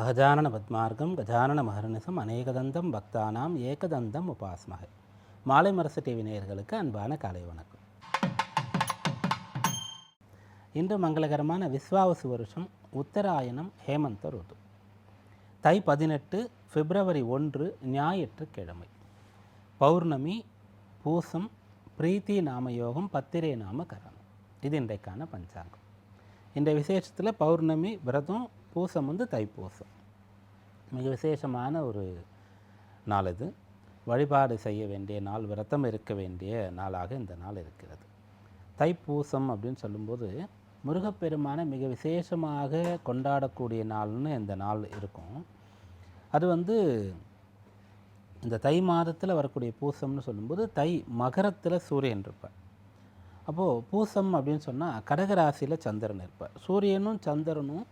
அகஜானன பத்மார்க்கம் கஜானன மகர்நிசம் அநேகதந்தம் பக்தானாம் ஏகதந்தம் உபாஸ்மகை மாலை மரசு டிவி நேயர்களுக்கு அன்பான காலை வணக்கம். இன்று மங்களகரமான விஸ்வாவசு வருஷம் உத்தராயணம் ஹேமந்த ருது. தை பதினெட்டு பிப்ரவரி ஒன்று ஞாயிற்றுக்கிழமை பௌர்ணமி பூசம் பிரீத்தி நாமயோகம் பத்திரே பத்திரை நாம கரணம். இது இன்றைக்கான பஞ்சாங்கம். இந்த விசேஷத்தில் பௌர்ணமி விரதம் பூசம் வந்து தைப்பூசம். மிக விசேஷமான ஒரு நாள் இது. வழிபாடு செய்ய வேண்டிய நாள் விரதம் இருக்க வேண்டிய நாளாக இந்த நாள் இருக்கிறது. தைப்பூசம் அப்படின்னு சொல்லும்போது முருகப்பெருமானை மிக விசேஷமாக கொண்டாடக்கூடிய நாள்னு இந்த நாள் இருக்கும். அது வந்து இந்த தை மாதத்தில் வரக்கூடிய பூசம்னு சொல்லும்போது தை மகரத்தில் சூரியன் இருப்பார். அப்போது பூசம் அப்படின்னு சொன்னால் கடகராசியில் சந்திரன் இருப்பார். சூரியனும் சந்திரனும்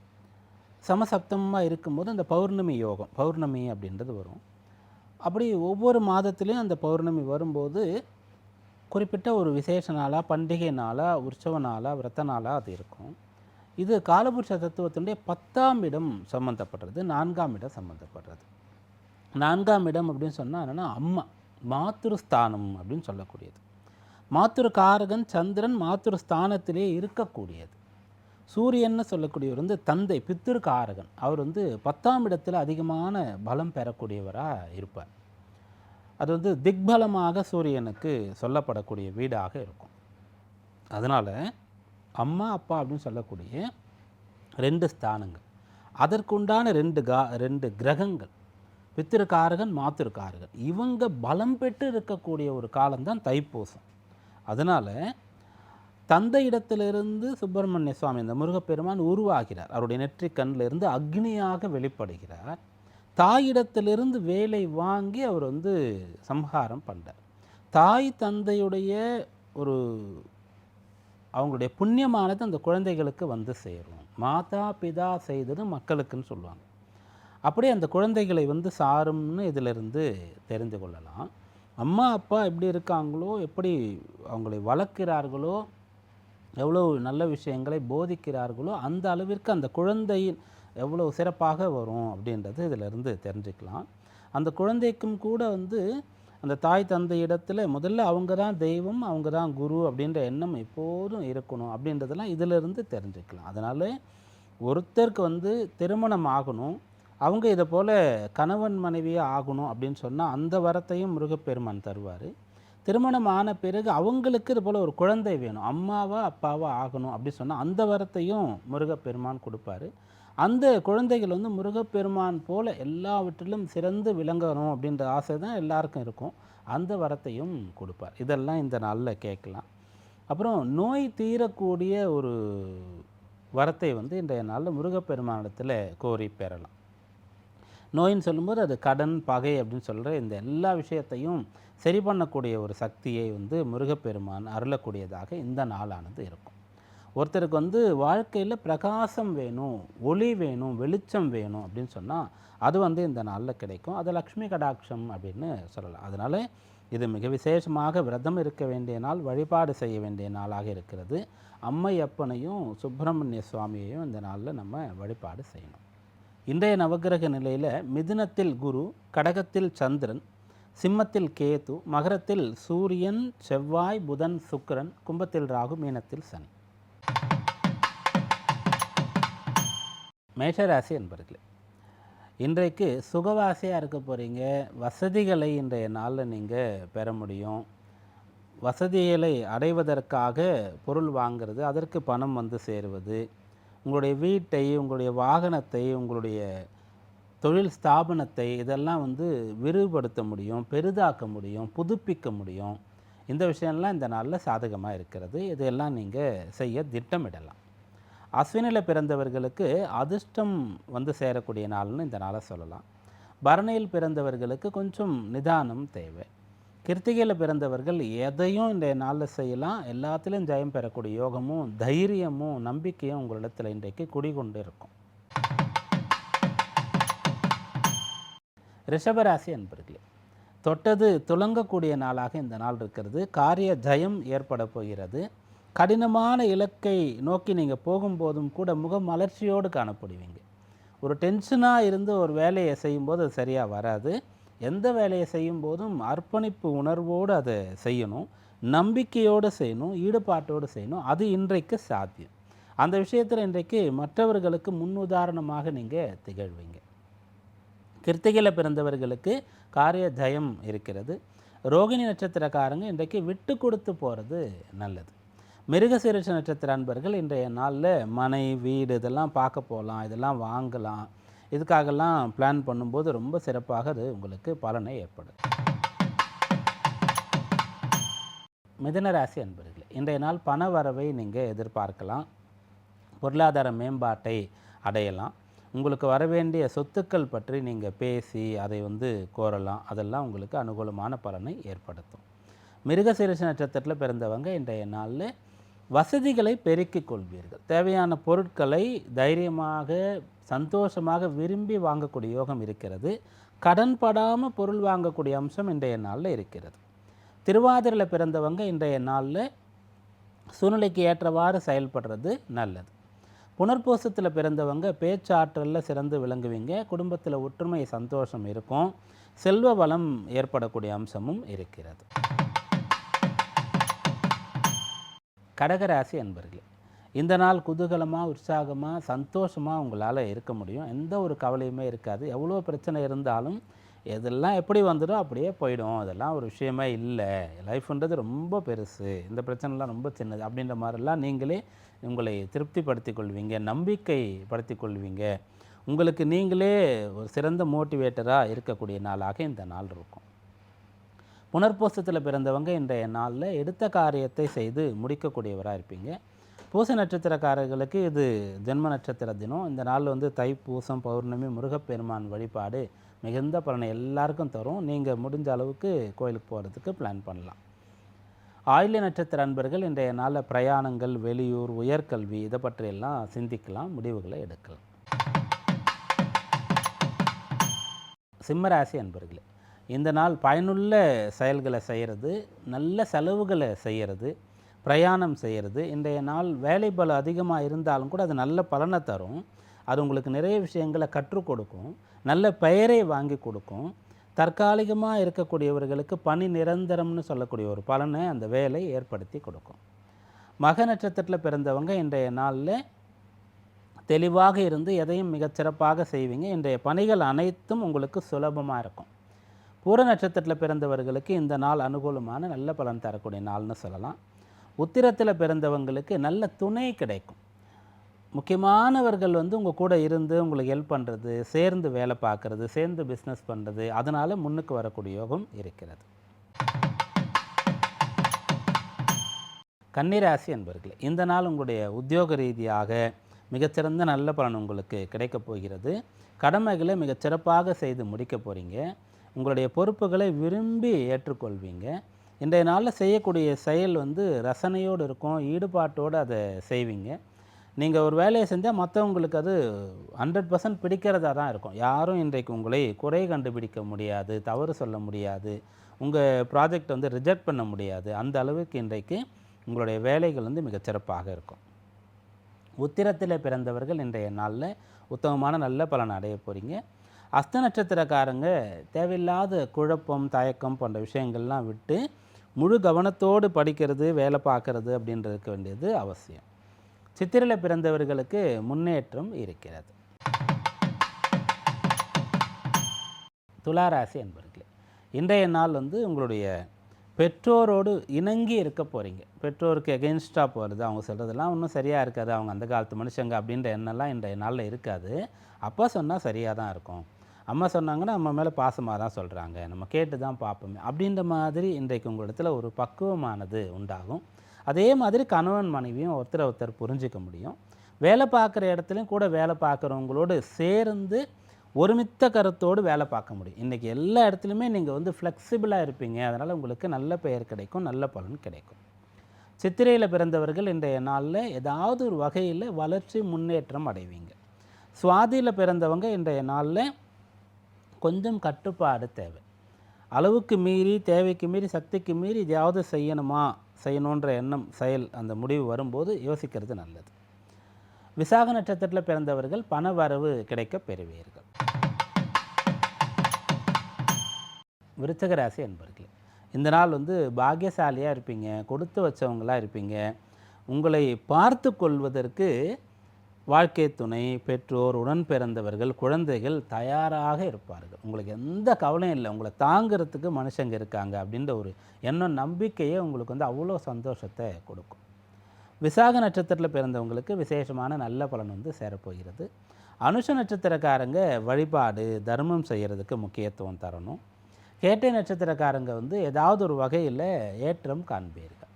சமசப்தமாக இருக்கும்போது அந்த பௌர்ணமி யோகம் பௌர்ணமி அப்படின்றது வரும். அப்படி ஒவ்வொரு மாதத்துலேயும் அந்த பௌர்ணமி வரும்போது குறிப்பிட்ட ஒரு விசேஷ நாளாக பண்டிகை நாளாக உற்சவ நாளாக விரத நாளாக அது இருக்கும். இது காலபுருஷ தத்துவத்தினுடைய பத்தாம் இடம் சம்மந்தப்படுறது நான்காம் இடம் சம்மந்தப்படுறது நான்காம் இடம் அப்படின்னு சொன்னால் என்னென்னா அம்மா மாத்திருஸ்தானம் அப்படின்னு சொல்லக்கூடியது. மாத்திரு காரகன் சந்திரன் மாத்திரு ஸ்தானத்திலே இருக்கக்கூடியது. சூரியன்னு சொல்லக்கூடியவர் வந்து தந்தை பித்திருக்கு ஆரகன் அவர் வந்து பத்தாம் இடத்தில் அதிகமான பலம் பெறக்கூடியவராக இருப்பார். அது வந்து திக்பலமாக சூரியனுக்கு சொல்லப்படக்கூடிய வீடாக இருக்கும். அதனால் அம்மா அப்பா அப்படின்னு சொல்லக்கூடிய ரெண்டு ஸ்தானங்கள். அதற்குண்டான ரெண்டு கா ரெண்டு கிரகங்கள். பித்திருக்காரகன் மாத்திருக்காரகன். இவங்க பலம் பெற்று இருக்கக்கூடிய ஒரு காலம்தான் தைப்பூசம். அதனால் தந்தை இடத்திலிருந்து சுப்பிரமணிய சுவாமி இந்த முருகப்பெருமான் உருவாகிறார். அவருடைய நெற்றிக் கண்ணிலிருந்து அக்னியாக வெளிப்படுகிறார். தாயிடத்திலிருந்து வேலை வாங்கி அவர் வந்து சம்ஹாரம் பண்ணுறார் தாய் தந்தையுடைய ஒரு அவங்களுடைய புண்ணியமானது அந்த குழந்தைகளுக்கு வந்து சேரும். மாதா பிதா செய்தது மக்களுக்குன்னு சொல்லுவாங்க. அப்படியே அந்த குழந்தைகளை வந்து சாரும்னு இதிலிருந்து தெரிந்து கொள்ளலாம். அம்மா அப்பா எப்படி இருக்காங்களோ எப்படி அவங்களை வளர்க்கிறார்களோ எவ்வளோ நல்ல விஷயங்களை போதிக்கிறார்களோ அந்த அளவிற்கு அந்த குழந்தையின் எவ்வளோ சிறப்பாக வரும் அப்படின்றது இதிலிருந்து தெரிஞ்சுக்கலாம். அந்த குழந்தைக்கும் கூட வந்து அந்த தாய் தந்தை இடத்துல முதல்ல அவங்க தான் தெய்வம் அவங்க தான் குரு அப்படின்ற எண்ணம் எப்போதும் இருக்கணும் அப்படின்றதெல்லாம் இதிலிருந்து தெரிஞ்சுக்கலாம். அதனால் ஒருத்தருக்கு வந்து திருமணம் ஆகணும் அவங்க இதை போல் கணவன் மனைவியாக ஆகணும் அப்படின்னு சொன்னால் அந்த வரத்தையும் முருகப்பெருமான் தருவார். திருமணம் ஆன பிறகு அவங்களுக்கு இது போல் ஒரு குழந்தை வேணும். அம்மாவா அப்பாவா ஆகணும் அப்படி சொன்னால் அந்த வரத்தையும் முருகப்பெருமான் கொடுப்பாரு. அந்த குழந்தைகள் வந்து முருகப்பெருமான் போல் எல்லாவற்றிலும் சிறந்து விளங்கணும் அப்படின்ற ஆசை தான் எல்லாருக்கும் இருக்கும். அந்த வரத்தையும் கொடுப்பார். இதெல்லாம் இந்த நாளில் கேட்கலாம். அப்புறம் நோய் தீரக்கூடிய ஒரு வரத்தை வந்து இன்றைய நாளில் முருகப்பெருமானிடத்தில் கோரி பெறலாம். நோயின்னு சொல்லும்போது அது கடன் பகை அப்படின்னு சொல்கிற இந்த எல்லா விஷயத்தையும் சரி பண்ணக்கூடிய ஒரு சக்தியை வந்து முருகப்பெருமான் அருளக்கூடியதாக இந்த நாளானது இருக்கும். ஒருத்தருக்கு வந்து வாழ்க்கையில் பிரகாசம் வேணும் ஒளி வேணும் வெளிச்சம் வேணும் அப்படின்னு சொன்னால் அது வந்து இந்த நாளில் கிடைக்கும். அது லக்ஷ்மி கடாட்சம் அப்படின்னு சொல்லலாம். அதனால் இது மிக விசேஷமாக விரதம் இருக்க வேண்டிய நாள் வழிபாடு செய்ய வேண்டிய நாளாக இருக்கிறது. அம்மையப்பனையும் சுப்பிரமணிய சுவாமியையும் இந்த நாளில் நம்ம வழிபாடு செய்யணும். இன்றைய நவகிரக நிலையில் மிதுனத்தில் குரு கடகத்தில் சந்திரன் சிம்மத்தில் கேது மகரத்தில் சூரியன் செவ்வாய் புதன் சுக்கரன் கும்பத்தில் ராகு மீனத்தில் சனி. மேஷராசி என்பர்களே இன்றைக்கு சுகவாசியாக இருக்க போகிறீங்க வசதிகளை இன்றைய நாளில் நீங்கள் பெற முடியும். வசதிகளை அடைவதற்காக பொருள் வாங்கிறது அதற்கு பணம் வந்து சேருவது உங்களுடைய வீட்டை உங்களுடைய வாகனத்தை உங்களுடைய தொழில் ஸ்தாபனத்தை இதெல்லாம் வந்து விரிவுபடுத்த முடியும் பெரிதாக்க முடியும் புதுப்பிக்க முடியும். இந்த விஷயம்லாம் இந்த நாளில் சாதகமாக இருக்கிறது. இதெல்லாம் நீங்கள் செய்ய திட்டமிடலாம். அஸ்வினில் பிறந்தவர்களுக்கு அதிர்ஷ்டம் வந்து சேரக்கூடிய நாள்னு இந்த நாளை சொல்லலாம். பரணியில் பிறந்தவர்களுக்கு கொஞ்சம் நிதானம் தேவை. கிருத்திகையில் பிறந்தவர்கள் எதையும் இந்த நாளில் செய்யலாம். எல்லாத்துலேயும் ஜெயம் பெறக்கூடிய யோகமும் தைரியமும் நம்பிக்கையும் உங்களிடத்தில் இன்றைக்கு குடிகொண்டு இருக்கும். ரிஷபராசி அன்பர்களே தொட்டது துலங்கக்கூடிய நாளாக இந்த நாள் இருக்கிறது. காரிய ஜெயம் ஏற்பட போகிறது. கடினமான இலக்கை நோக்கி நீங்கள் போகும்போதும் கூட முக மலர்ச்சியோடு காணப்படுவீங்க. ஒரு டென்ஷனாக இருந்து ஒரு வேலையை செய்யும்போது அது சரியாக வராது. எந்த வேலையை செய்யும் போதும் அர்ப்பணிப்பு உணர்வோடு அதை செய்யணும் நம்பிக்கையோடு செய்யணும் ஈடுபாட்டோடு செய்யணும். அது இன்றைக்கு சாத்தியம். அந்த விஷயத்தில் இன்றைக்கு மற்றவர்களுக்கு முன்னுதாரணமாக நீங்கள் திகழ்வீங்க. கிருத்திகையில் பிறந்தவர்களுக்கு காரிய ஜயம் இருக்கிறது. ரோகிணி நட்சத்திரக்காரங்க இன்றைக்கு விட்டு கொடுத்து போகிறது நல்லது. மிருகசீரிஷ நட்சத்திர அன்பர்கள் இன்றைய நாளில் மனை வீடு இதெல்லாம் பார்க்க போகலாம் இதெல்லாம் வாங்கலாம். இதுக்காகலாம் பிளான் பண்ணும்போது ரொம்ப சிறப்பாக அது உங்களுக்கு பலனை ஏற்படும் மிதனராசி அன்பர்களே இன்றைய நாள் பண வரவை நீங்கள் எதிர்பார்க்கலாம். பொருளாதார மேம்பாட்டை அடையலாம். உங்களுக்கு வர வேண்டிய சொத்துக்கள் பற்றி நீங்கள் பேசி அதை வந்து கோரலாம். அதெல்லாம் உங்களுக்கு அனுகூலமான பலனை ஏற்படுத்தும். மிருகசீரிஷ நட்சத்திரத்தில் பிறந்தவங்க இன்றைய நாளில் வசதிகளை பெருக்கிக் கொள்வீர்கள். தேவையான பொருட்களை தைரியமாக சந்தோஷமாக விரும்பி வாங்கக்கூடிய யோகம் இருக்கிறது. கடன் படாமல் பொருள் வாங்கக்கூடிய அம்சம் இன்றைய நாளில் இருக்கிறது. திருவாதிரையில் பிறந்தவங்க இன்றைய நாளில் சூழ்நிலைக்கு ஏற்றவாறு செயல்படுறது நல்லது. புனர்பூசத்தில் பிறந்தவங்க பேச்சாற்றலில் சிறந்து விளங்குவீங்க. குடும்பத்தில் ஒற்றுமை சந்தோஷம் இருக்கும். செல்வ வளம் ஏற்படக்கூடிய அம்சமும் இருக்கிறது. கடகராசி அன்பர்களே இந்த நாள் குதூகலமாக உற்சாகமாக சந்தோஷமாக உங்களால் இருக்க முடியும். எந்த ஒரு கவலையுமே இருக்காது. எவ்வளோ பிரச்சனை இருந்தாலும் இதெல்லாம் எப்படி வந்துடும் அப்படியே போயிடும். அதெல்லாம் ஒரு விஷயமே இல்லை. லைஃப்ன்றது ரொம்ப பெருசு. இந்த பிரச்சனைலாம் ரொம்ப சின்னது. அப்படின்ற மாதிரிலாம் நீங்களே உங்களை திருப்திப்படுத்தி கொள்வீங்க நம்பிக்கை படுத்தி கொள்வீங்க உங்களுக்கு நீங்களே ஒரு சிறந்த மோட்டிவேட்டராக இருக்கக்கூடிய நாளாக இந்த நாள் இருக்கும். புனர்பூசத்தில் பிறந்தவங்க இன்றைய நாளில் எடுத்த காரியத்தை செய்து முடிக்கக்கூடியவராக இருப்பீங்க. பூச நட்சத்திரக்காரர்களுக்கு இது ஜென்ம நட்சத்திர தினம். இந்த நாள் வந்து தைப்பூசம் பௌர்ணமி முருகப்பெருமான் வழிபாடு மிகுந்த பலனை எல்லாருக்கும் தரும். நீங்கள் முடிஞ்ச அளவுக்கு கோயிலுக்கு போகிறதுக்கு பிளான் பண்ணலாம். ஆயுள நட்சத்திர அன்பர்கள் இன்றைய நாளில் பிரயாணங்கள் வெளியூர் உயர்கல்வி இதை பற்றியெல்லாம் சிந்திக்கலாம் முடிவுகளை எடுக்கலாம். சிம்மராசி அன்பர்களே இந்த நாள் பயனுள்ள செயல்களை செய்கிறது நல்ல செலவுகளை செய்கிறது பிரயாணம் செய்கிறது. இன்றைய நாள் வேலை பல அதிகமாக இருந்தாலும் கூட அது நல்ல பலனை தரும். அது உங்களுக்கு நிறைய விஷயங்களை கற்றுக் கொடுக்கும். நல்ல பெயரை வாங்கி கொடுக்கும். தற்காலிகமாக இருக்கக்கூடியவர்களுக்கு பணி நிரந்தரம்னு சொல்லக்கூடிய ஒரு பலனை அந்த வேலை ஏற்படுத்தி கொடுக்கும். மக நட்சத்திரத்தில் பிறந்தவங்க இன்றைய நாளில் தெளிவாக இருந்து எதையும் மிகச்சிறப்பாக செய்வீங்க. இன்றைய பணிகள் அனைத்தும் உங்களுக்கு சுலபமாக இருக்கும். பூர நட்சத்திரத்தில் பிறந்தவர்களுக்கு இந்த நாள் அனுகூலமான நல்ல பலன் தரக்கூடிய நாள்னு சொல்லலாம். உத்திரத்தில் பிறந்தவங்களுக்கு நல்ல துணை கிடைக்கும். முக்கியமானவர்கள் வந்து உங்கள் கூட இருந்து உங்களுக்கு ஹெல்ப் பண்ணுறது சேர்ந்து வேலை பார்க்குறது சேர்ந்து பிஸ்னஸ் பண்ணுறது அதனால் முன்னுக்கு வரக்கூடிய யோகம் இருக்கிறது. கன்னிராசி என்பர்களே இந்த நாள் உங்களுடைய உத்தியோக ரீதியாக மிகச்சிறந்த நல்ல பலன் உங்களுக்கு கிடைக்கப் போகிறது. கடமைகளை மிகச் சிறப்பாக செய்து முடிக்க போகிறீங்க உங்களுடைய பொறுப்புகளை விரும்பி ஏற்றுக்கொள்வீங்க. இன்றைய நாளில் செய்யக்கூடிய செயல் வந்து ரசனையோடு இருக்கும் ஈடுபாட்டோடு அதை செய்வீங்க. நீங்கள் ஒரு வேலையை செஞ்சால் மற்றவங்களுக்கு அது ஹண்ட்ரட் பர்சன்ட் பிடிக்கிறதா தான் இருக்கும். யாரும் இன்றைக்கு உங்களை குறை கண்டுபிடிக்க முடியாது தவறு சொல்ல முடியாது உங்கள் ப்ராஜெக்ட் வந்து ரிஜெக்ட் பண்ண முடியாது. அந்த அளவுக்கு இன்றைக்கு உங்களுடைய வேலைகள் வந்து மிகச்சிறப்பாக இருக்கும். உத்திரத்தில் பிறந்தவர்கள் இன்றைய நாளில் உத்தமமான நல்ல பலன் அடைய போகிறீங்க அஸ்த நட்சத்திரக்காரங்க தேவையில்லாத குழப்பம் தயக்கம் போன்ற விஷயங்கள்லாம் விட்டு முழு கவனத்தோடு படிக்கிறது வேலை பார்க்கறது அப்படின்றதுக்கு வேண்டியது அவசியம். சித்திரையில் பிறந்தவர்களுக்கு முன்னேற்றம் இருக்கிறது. துளாராசி என்பர்களே இன்றைய நாள் வந்து உங்களுடைய பெற்றோரோடு இணங்கி இருக்க போகிறீங்க பெற்றோருக்கு எகெயின்ஸ்டாக போகிறது அவங்க சொல்கிறதெல்லாம் ஒன்றும் சரியாக இருக்காது. அவங்க அந்த காலத்து மனுஷங்க அப்படின்ற எண்ணெல்லாம் இன்றைய நாளில் இருக்காது. அப்போ சொன்னால் சரியாக தான் இருக்கும். அம்மா சொன்னாங்கன்னா நம்ம மேலே பாசமாக தான் சொல்கிறாங்க நம்ம கேட்டு தான் பார்ப்போமே அப்படின்ற மாதிரி இன்றைக்கு உங்களிடத்தில் ஒரு பக்குவமானது உண்டாகும். அதே மாதிரி கணவன் மனைவியும் ஒருத்தர் ஒருத்தர் புரிஞ்சிக்க முடியும். வேலை பார்க்குற இடத்துலையும் கூட வேலை பார்க்குறவங்களோடு சேர்ந்து ஒருமித்த கருத்தோடு வேலை பார்க்க முடியும். இன்றைக்கி எல்லா இடத்துலையுமே நீங்கள் வந்து ஃப்ளெக்சிபிளாக இருப்பீங்க. அதனால் உங்களுக்கு நல்ல பெயர் கிடைக்கும் நல்ல பலன் கிடைக்கும். சித்திரையில் பிறந்தவர்கள் இன்றைய நாளில் ஏதாவது ஒரு வகையில் வளர்ச்சி முன்னேற்றம் அடைவீங்க. சுவாதியில் பிறந்தவங்க இன்றைய நாளில் கொஞ்சம் கட்டுப்பாடு தேவை. அளவுக்கு மீறி தேவைக்கு மீறி சக்திக்கு மீறி எதையாவது செய்யணுமா? செய்யணுன்ற எண்ணம் செயல் அந்த முடிவு வரும்போது யோசிக்கிறது நல்லது. விசாக நட்சத்திரத்தில் பிறந்தவர்கள் பண வரவு கிடைக்க பெறுவீர்கள். விருச்சக ராசி என்பர்களே இந்த நாள் வந்து பாக்கியசாலியாக இருப்பீங்க கொடுத்து வச்சவங்களாக இருப்பீங்க. உங்களை பார்த்து கொள்வதற்கு வாழ்க்கை துணை பெற்றோர் உடன் பிறந்தவர்கள் குழந்தைகள் தயாராக இருப்பார்கள். உங்களுக்கு எந்த கவலையும் இல்லை. உங்களை தாங்கிறதுக்கு மனுஷங்க இருக்காங்க அப்படின்ற ஒரு எண்ணம் நம்பிக்கையே உங்களுக்கு வந்து அவ்வளோ சந்தோஷத்தை கொடுக்கும். விசாக நட்சத்திரத்தில் பிறந்தவங்களுக்கு விசேஷமான நல்ல பலன் வந்து சேரப்போகிறது. அனுஷ நட்சத்திரக்காரங்க வழிபாடு தர்மம் செய்கிறதுக்கு முக்கியத்துவம் தரணும். கேட்டை நட்சத்திரக்காரங்க வந்து ஏதாவது ஒரு வகையில் ஏற்றம் காண்பீர்கள்.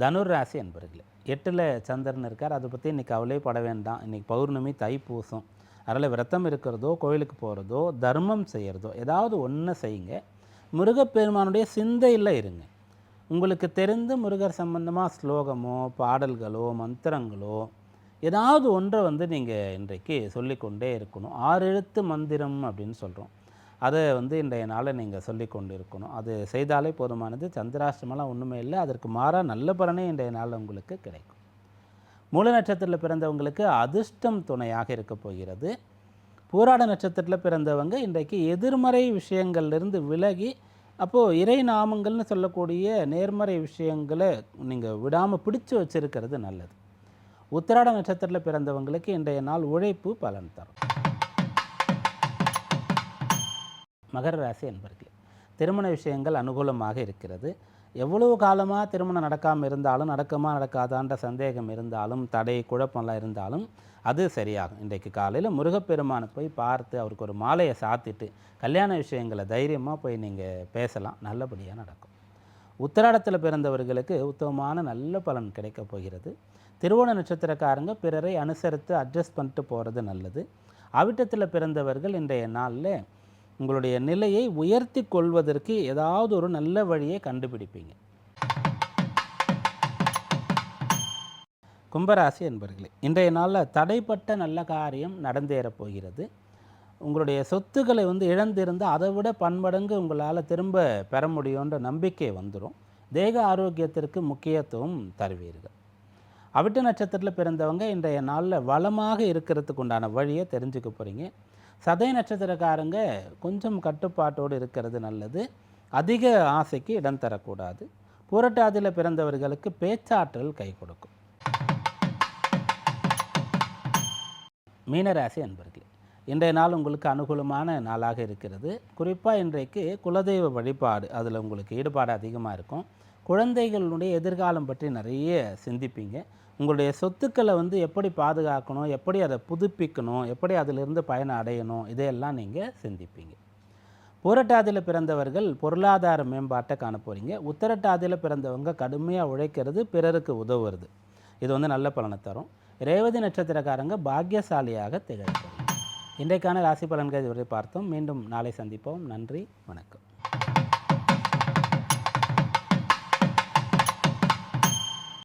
தனுர் ராசி அன்பர்களே எட்டில் சந்திரன் இருக்கார். அதை பற்றி இன்றைக்கி கவலைப்பட வேண்டாம். இன்றைக்கி பௌர்ணமி தைப்பூசம் அதில் விரதம் இருக்கிறதோ கோயிலுக்கு போகிறதோ தர்மம் செய்கிறதோ ஏதாவது ஒன்று செய்யுங்க. முருகப்பெருமானுடைய சிந்தையில் இருங்க. உங்களுக்கு தெரிந்து முருகர் சம்பந்தமாக ஸ்லோகமோ பாடல்களோ மந்திரங்களோ ஏதாவது ஒன்றை வந்து நீங்கள் இன்றைக்கு சொல்லிக்கொண்டே இருக்கணும். ஆறு எழுத்து மந்திரம் அப்படின்னு சொல்கிறோம் அதை வந்து இன்றைய நாளை நீங்கள் சொல்லி கொண்டு இருக்கணும் அது செய்தாலே போதுமானது. சந்திராஷ்டமெல்லாம் ஒன்றுமே இல்லை. அதற்கு மாறாக நல்ல பலனே இன்றைய நாளில் உங்களுக்கு கிடைக்கும். மூல நட்சத்திரத்தில் பிறந்தவங்களுக்கு அதிர்ஷ்டம் துணையாக இருக்க போகிறது. பூராட நட்சத்திரத்தில் பிறந்தவங்க இன்றைக்கு எதிர்மறை விஷயங்கள்லேருந்து விலகி அப்போது இறை நாமங்கள்னு சொல்லக்கூடிய நேர்மறை விஷயங்களை நீங்கள் விடாமல் பிடிச்சி வச்சிருக்கிறது நல்லது. உத்திராட நட்சத்திரத்தில் பிறந்தவங்களுக்கு இன்றைய நாள் உழைப்பு பலன் தரும். மகர ராசி என்பர்களே திருமண விஷயங்கள் அனுகூலமாக இருக்கிறது. எவ்வளவு காலமாக திருமணம் நடக்காமல் இருந்தாலும் நடக்குமா நடக்காதான்ற சந்தேகம் இருந்தாலும் தடை குழப்பம்லாம் இருந்தாலும் அது சரியாகும். இன்றைக்கு காலையில் முருகப்பெருமானை போய் பார்த்து அவருக்கு ஒரு மாலையை சாத்திட்டு கல்யாண விஷயங்களை தைரியமாக போய் நீங்கள் பேசலாம். நல்லபடியாக நடக்கும். உத்திராடத்தில் பிறந்தவர்களுக்கு உத்தமமான நல்ல பலன் கிடைக்கப் போகிறது. திருவோண நட்சத்திரக்காரங்க பிறரை அனுசரித்து அட்ஜஸ்ட் பண்ணிட்டு போகிறது நல்லது. அவிட்டத்தில் பிறந்தவர்கள் இன்றைய நாளில் உங்களுடைய நிலையை உயர்த்தி கொள்வதற்கு ஏதாவது ஒரு நல்ல வழியை கண்டுபிடிப்பீங்க. கும்பராசி என்பர்களே இன்றைய நாளில் தடைப்பட்ட நல்ல காரியம் நடந்தேறப் போகிறது. உங்களுடைய சொத்துக்களை வந்து இழந்திருந்து அதை விட பன்மடங்கு உங்களால் திரும்ப பெற முடியுன்ற நம்பிக்கை வந்துடும் தேக ஆரோக்கியத்திற்கு முக்கியத்துவம் தருவீர்கள். அவிட்ட நட்சத்திரத்தில் பிறந்தவங்க இன்றைய நாளில் வளமாக இருக்கிறதுக்கு உண்டான வழியை தெரிஞ்சுக்க போகிறீங்க சதய நட்சத்திரக்காரங்க கொஞ்சம் கட்டுப்பாட்டோடு இருக்கிறது நல்லது. அதிக ஆசைக்கு இடம் தரக்கூடாது. புரட்டாதியில் பிறந்தவர்களுக்கு பேச்சாற்றல் கை கொடுக்கும். மீனராசி அன்பர்களே இன்றைய நாள் உங்களுக்கு அனுகூலமான நாளாக இருக்கிறது. குறிப்பாக இன்றைக்கு குலதெய்வ வழிபாடு அதில் உங்களுக்கு ஈடுபாடு அதிகமாக இருக்கும். குழந்தைகளுடைய எதிர்காலம் பற்றி நிறைய சிந்திப்பீங்க. உங்களுடைய சொத்துக்களை வந்து எப்படி பாதுகாக்கணும் எப்படி அதை புதுப்பிக்கணும் எப்படி அதிலிருந்து பயனை அடையணும் இதையெல்லாம் நீங்கள் சிந்திப்பீங்க. புரட்டாதியில் பிறந்தவர்கள் பொருளாதார மேம்பாட்டை காண போகிறீங்க உத்தரட்டாதியில் பிறந்தவங்க கடுமையாக உழைக்கிறது பிறருக்கு உதவுறது. இது வந்து நல்ல பலனை தரும். ரேவதி நட்சத்திரக்காரங்க பாக்கியசாலியாக திகழ இன்றைக்கான ராசி பலன்கள் இதுவரை பார்த்தோம். மீண்டும் நாளை சந்திப்போம். நன்றி வணக்கம்.